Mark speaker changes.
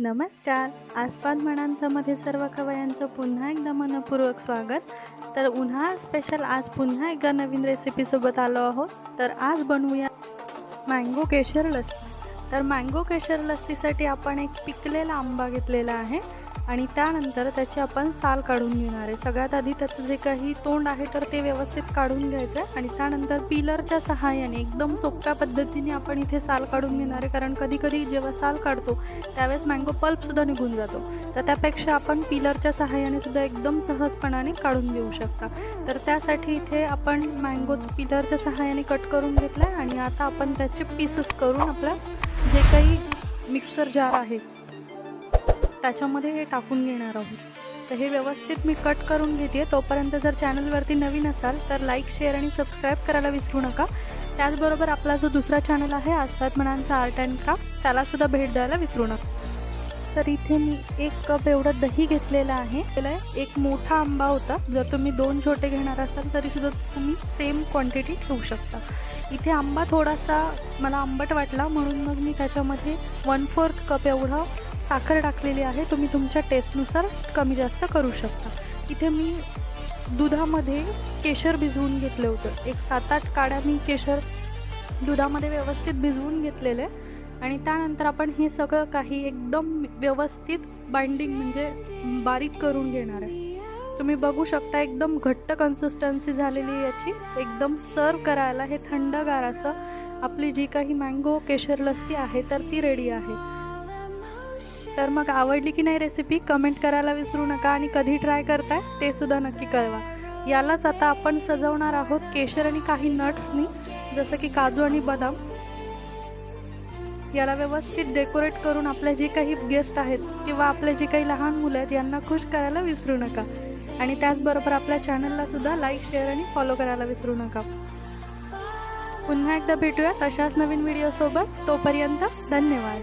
Speaker 1: नमस्कार. आस्वाद म्हणांचं मध्ये सर्व खवयांचं पुन्हा एकदा मनपूर्वक स्वागत. तर उन्हाळा स्पेशल आज पुन्हा एकदा नवीन रेसिपीसोबत आलो आहोत. तर आज बनवूया मँगो केशर लस्सी. तर मँगो केशर लस्सीसाठी आपण एक पिकलेला आंबा घेतलेला आहे. आणि त्यानंतर त्याची आपण साल काढून घेणार आहे. सगळ्यात आधी त्याचं जे काही तोंड आहे तर ते व्यवस्थित काढून घ्यायचं आहे. आणि त्यानंतर पिलरच्या सहाय्याने एकदम सोप्या पद्धतीने आपण इथे साल काढून घेणार आहे. कारण कधी कधी जेव्हा साल काढतो त्यावेळेस मँगो पल्पसुद्धा निघून जातो. तर त्यापेक्षा आपण पिलरच्या सहाय्याने सुद्धा एकदम सहजपणाने काढून घेऊ शकता. तर त्यासाठी इथे आपण मँगोज पिलरच्या सहाय्याने कट करून घेतला आहे आणि आता आपण त्याचे पीसेस करून आपला जे काही मिक्सर जार आहे त्याच्यामध्ये हे टाकून घेणार आहोत. तर हे व्यवस्थित मी कट करून घेते. तोपर्यंत जर चॅनलवरती नवीन असाल तर लाईक शेअर आणि सबस्क्राईब करायला विसरू नका. त्याचबरोबर आपला जो दुसरा चॅनल आहे आसपास म्हणांचा आर्ट अँड क्राफ्ट त्यालासुद्धा भेट द्यायला विसरू नका. तर इथे मी एक कप एवढं दही घेतलेलं आहे. त्याला एक मोठा आंबा होता. जर तुम्ही दोन छोटे घेणार असाल तरीसुद्धा तुम्ही सेम क्वांटिटी ठेवू शकता. इथे आंबा थोडासा मला आंबट वाटला म्हणून मग मी त्याच्यामध्ये वन फोर्थ कप एवढं साखर टाकलेली आहे. तुम्ही तुमच्या टेस्टनुसार कमी जास्त करू शकता. इथे मी दुधामध्ये केशर भिजवून घेतलं होतं. एक सात आठ काड्या मी केशर दुधामध्ये व्यवस्थित भिजवून घेतलेले. आणि त्यानंतर आपण हे सगळं काही एकदम व्यवस्थित बाइंडिंग म्हणजे बारीक करून घेणार आहे. तुम्ही बघू शकता एकदम घट्ट कन्सिस्टन्सी झालेली आहे याची. एकदम सर्व करायला हे थंडगार असं. आपली जी काही मँगो केशर लस्सी आहे तर ती रेडी आहे. तर मग आवडली की नाही रेसिपी कमेंट करायला विसरू नका आणि कधी ट्राय करताय ते सुद्धा नक्की कळवा. यालाच आता आपण सजवणार आहोत केशर आणि काही नट्सनी जसं की काजू आणि बदाम. याला व्यवस्थित डेकोरेट करून आपले जे काही गेस्ट आहेत किंवा आपले जे काही लहान मुलं आहेत यांना खुश करायला विसरू नका. आणि त्याचबरोबर आपल्या चॅनलला सुद्धा लाईक शेअर आणि फॉलो करायला विसरू नका. पुन्हा एकदा भेटूयात अशाच नवीन व्हिडिओसोबत तोपर्यंत धन्यवाद.